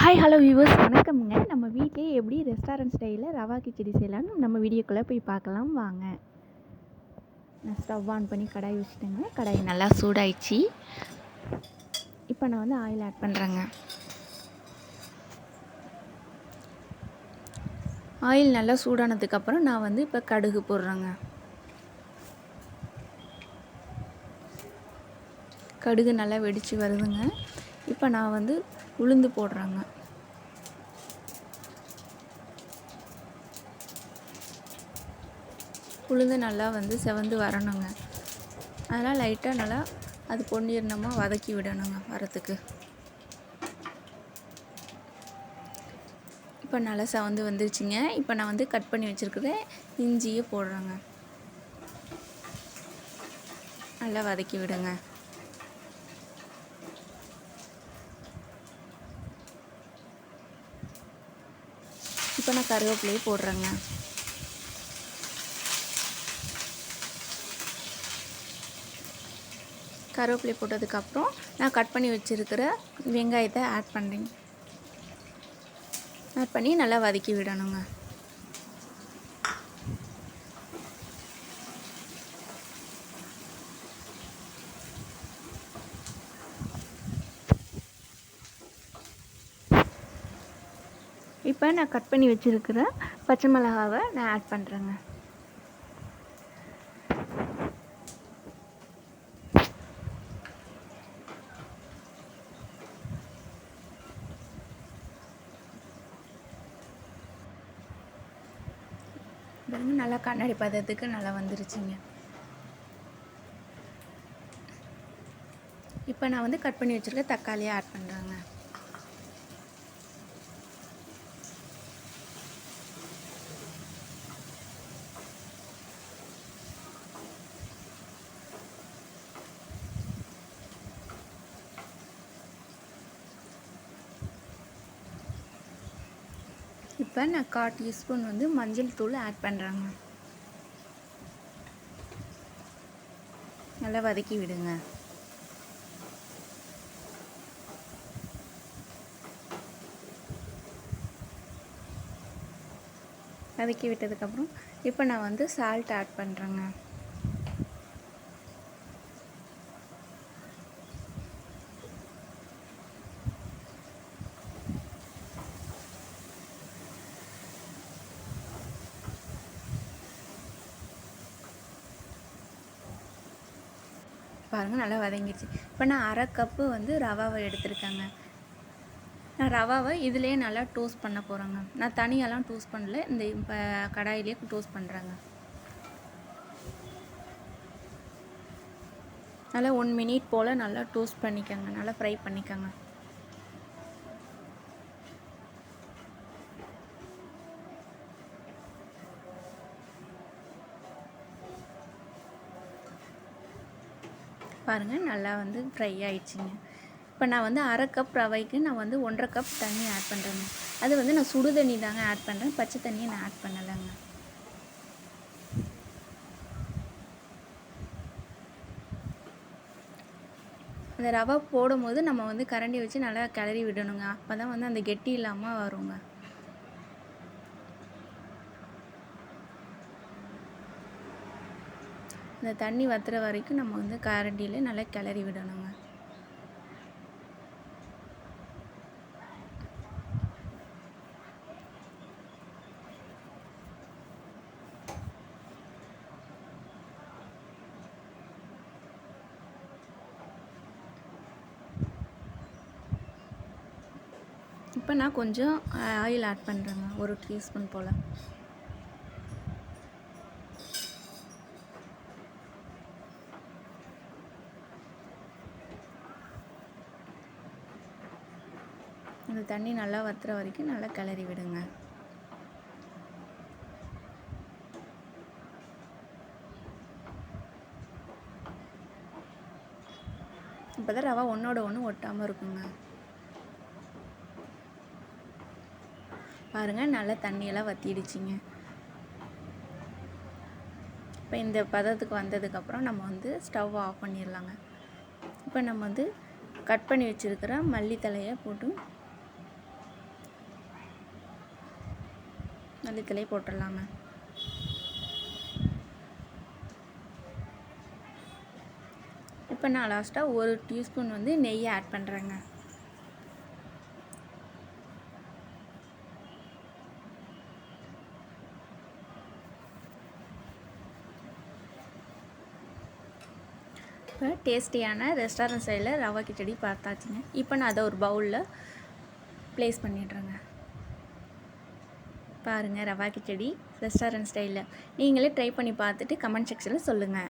Hi hello viewers வணக்கம்ங்க. நம்ம வீட்டிலே எப்படி ரெஸ்டாரண்ட் ஸ்டைலில் ரவா கிச்சடி செய்யலான்னு நம்ம வீடியோக்குள்ளே போய் பார்க்கலாம். வாங்க. நான் ஸ்டவ் ஆன் பண்ணி கடாய் வச்சுட்டேங்க. கடாய் நல்லா சூடாயிடுச்சு. இப்போ நான் வந்து ஆயில் ஆட் பண்ணுறேங்க ஆயில் நல்லா சூடானதுக்கப்புறம் நான் வந்து இப்போ கடுகு போடுறேங்க. கடுகு நல்லா வெடித்து வருதுங்க. இப்போ நான் வந்து உளுந்து போடுறாங்க. உளுந்து நல்லா வந்து செவந்து வரணுங்க. அதெல்லாம் லைட்டாக நல்லா அது பொன்னிறனமாக வதக்கி விடணுங்க வரத்துக்கு. இப்போ நல்லா செவந்து வந்துருச்சுங்க. இப்போ நான் வந்து கட் பண்ணி வச்சுருக்கிற இஞ்சியை போடுறேங்க. நல்லா வதக்கி விடுங்க. கருவேப்பிலையும் கருவேப்பிலையை போடுறேங்க. கருவேப்பிலை போட்டதுக்கப்புறம் நான் கட் பண்ணி வச்சுருக்கிற வெங்காயத்தை ஆட் பண்ணுறேங்க ஆட் பண்ணி நல்லா வதக்கி விடணுங்க. இப்போ நான் கட் பண்ணி வச்சுருக்கிற பச்சை மிளகாவை நான் ஆட் பண்ணுறேங்க பாருங்க நல்லா கண்ணாடி பதத்துக்கு நல்லா வந்துருச்சுங்க. இப்போ நான் வந்து கட் பண்ணி வச்சுருக்க தக்காளியை ஆட் பண்ணுறேங்க இப்போ நான் கா டீஸ்பூன் வந்து மஞ்சள் தூள் ஆட் பண்ணுறேங்க நல்லா வதக்கி விடுங்க. வதக்கி விட்டதுக்கப்புறம் இப்போ நான் வந்து சால்ட் ஆட் பண்ணுறேங்க பாருங்கள் நல்லா வதங்கிடுச்சு இப்போ நான் அரை கப்பு வந்து ரவாவை எடுத்திருக்கேங்க. நான் ரவாவை இதுலேயே நல்லா டோஸ்ட் பண்ண போகிறேங்க நான் தனியாலாம் டோஸ்ட் பண்ணல இந்த இப்போ கடாயிலே டோஸ்ட் பண்ணுறேங்க நல்லா ஒன் மினிட் போல் நல்லா டோஸ்ட் பண்ணிக்கோங்க நல்லா ஃப்ரை பண்ணிக்கோங்க. பாருங்கள் நல்லா வந்து ஃப்ரை ஆயிடுச்சுங்க. இப்போ நான் வந்து அரை கப் ரவைக்கு நான் வந்து ஒன்றரை கப் தண்ணி ஆட் பண்ணுறேங்க அது வந்து நான் சுடு தண்ணி தாங்க ஆட் பண்ணுறேன் பச்சை தண்ணியை நான் ஆட் பண்ணலைங்க. அந்த ரவை போடும்போது நம்ம வந்து கரண்டி வச்சு நல்லா கிளறி விடணுங்க. அப்போ தான் வந்து அந்த கெட்டி இல்லாமல் வருங்க. இந்த தண்ணி வத்துற வரைக்கும் நம்ம வந்து கரண்டியில் நல்லா கிளறி விடணுங்க. இப்போ நான் கொஞ்சம் ஆயில் ஆட் பண்ணுறேங்க ஒரு டீஸ்பூன் போல். அந்த தண்ணி நல்லா வத்துற வரைக்கும் நல்லா கிளறி விடுங்க. இப்போதான் ரவா ஒன்றோட ஒன்று ஒட்டாமல் இருக்குங்க. பாருங்கள் நல்லா தண்ணியெல்லாம் வற்றிடுச்சிங்க இப்போ இந்த பதத்துக்கு வந்ததுக்கப்புறம் நம்ம வந்து ஸ்டவ் ஆஃப் பண்ணிடலாங்க. இப்போ நம்ம வந்து கட் பண்ணி வச்சுருக்கிற மல்லித்தலையை போட்டு மல்லித்தலை போட்டுடலாங்க இப்போ நான் லாஸ்ட்டாக ஒரு டீஸ்பூன் வந்து நெய் ஆட் பண்ணுறேங்க. இப்போ டேஸ்டியான ரெஸ்டாரண்ட் ஸ்டைலில் ரவா கிச்சடி பார்த்தாச்சுங்க. இப்போ நான் அதை ஒரு பவுலில் ப்ளேஸ் பண்ணிடுறேங்க. பாருங்கள் ரவா கிச்சடி ரெஸ்டாரண்ட் ஸ்டைலில் நீங்களே ட்ரை பண்ணி பார்த்துட்டு கமெண்ட் செக்ஷனில் சொல்லுங்கள்